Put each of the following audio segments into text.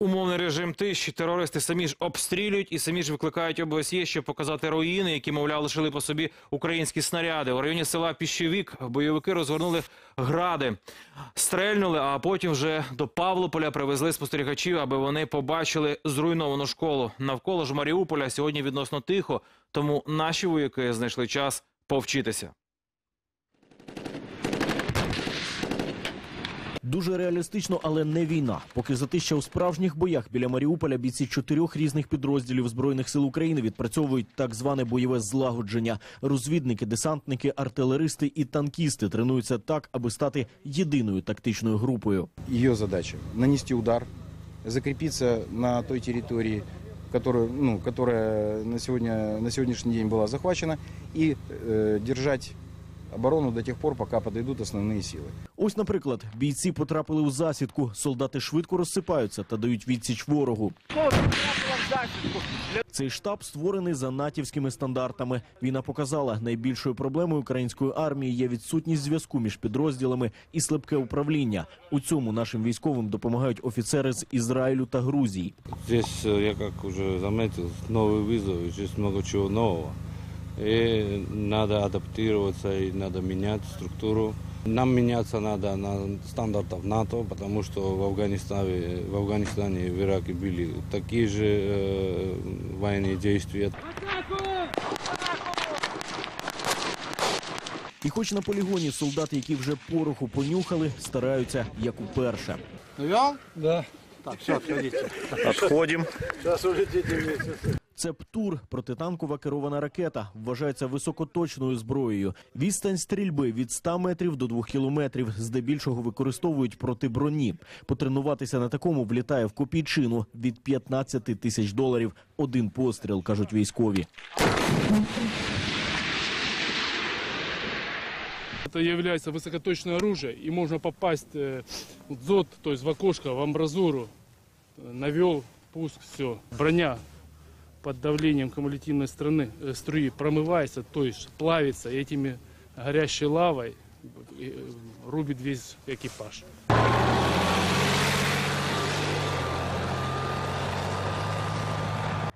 Умовний режим тиші терористи самі ж обстрілюють і самі ж викликають ОБСЄ, щоб показати руїни, які, мовляв, лишили по собі українські снаряди. У районі села Піщевік бойовики розгорнули гради, стрельнули, а потім вже до Павлополя привезли спостерігачів, аби вони побачили зруйновану школу. Навколо ж Маріуполя сьогодні відносно тихо, тому наші вояки знайшли час повчитися. Дуже реалістично, але не війна. Поки затища у справжніх боях біля Маріуполя бійці чотирьох різних підрозділів збройних сил України відпрацьовують так зване бойове злагодження. Розвідники, десантники, артилеристи і танкісти тренуються так, аби стати єдиною тактичною групою. Ее задача нанести удар, закрепиться на той территории, которую, ну, которая на, сегодня, на сегодняшний день была захвачена, и э, держать оборону до тех пор, пока подойдут основные силы. Ось, наприклад, бійці потрапили у засідку. Солдати швидко розсипаються та дають відсіч ворогу. Цей штаб створений за натівськими стандартами. Війна показала, найбільшою проблемою української армії є відсутність зв'язку між підрозділами і слабке управління. У цьому нашим військовим допомагають офіцери з Ізраїлю та Грузії. Здесь, э, я как уже заметил, новый вызов, здесь много чего нового. И надо адаптироваться, и надо менять структуру. Нам меняться надо на стандартов НАТО, потому что в Афганистане, в Афганистане и в Ираке были такие же э, военные действия. І хоч на полігоні солдати, які вже пороху понюхали, стараються як уперше. Це ПТУР – протитанкова керована ракета. Вважається високоточною зброєю. Відстань стрільби від 100 метрів до 2 кілометрів. Здебільшого використовують проти броні. Потренуватися на такому влітає в копійчину від 15 тисяч доларів. Один постріл, кажуть військові. Это является высокоточное оружие, и можно попасть э, в дзот, то есть в окошко, в амбразуру, э, навел, пуск, все. Броня под давлением кумулятивной страны, э, струи промывается, то есть плавится, и этими горящей лавой э, рубит весь экипаж.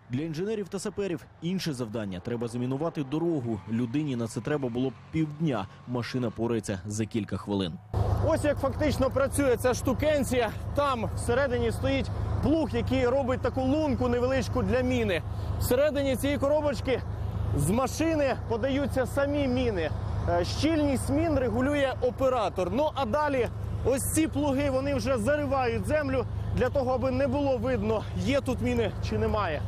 Для інженерів та саперів інше завдання. Треба замінувати дорогу. Людині на це треба було б півдня. Машина порається за кілька хвилин. Ось як фактично працює ця штукенція. Там всередині стоїть плуг, який робить таку лунку невеличку для міни. Всередині цієї коробочки з машини подаються самі міни. Е, Щільність мін регулює оператор. Ну а далі ось ці плуги вони вже заривають землю для того, аби не було видно, є тут міни чи немає.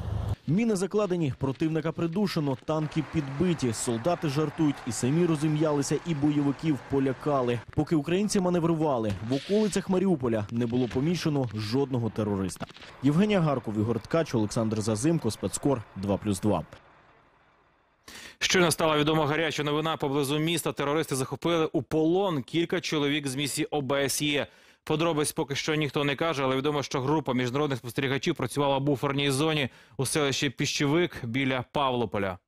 Міни закладені, противника придушено, танки підбиті, солдати жартують і самі розім'ялися, і бойовиків полякали. Поки українці маневрували, в околицях Маріуполя не було помічено жодного терориста. Євгенія Гарков, Ігор Ткач, Олександр Зазимко, спецкор 2+,2. Щойно стала відома гаряча новина поблизу міста. Терористи захопили у полон кілька чоловік з місії ОБСЄ. Подробиць поки що ніхто не каже, але відомо, що група міжнародних спостерігачів працювала в буферній зоні у селищі Піщевик біля Павлополя.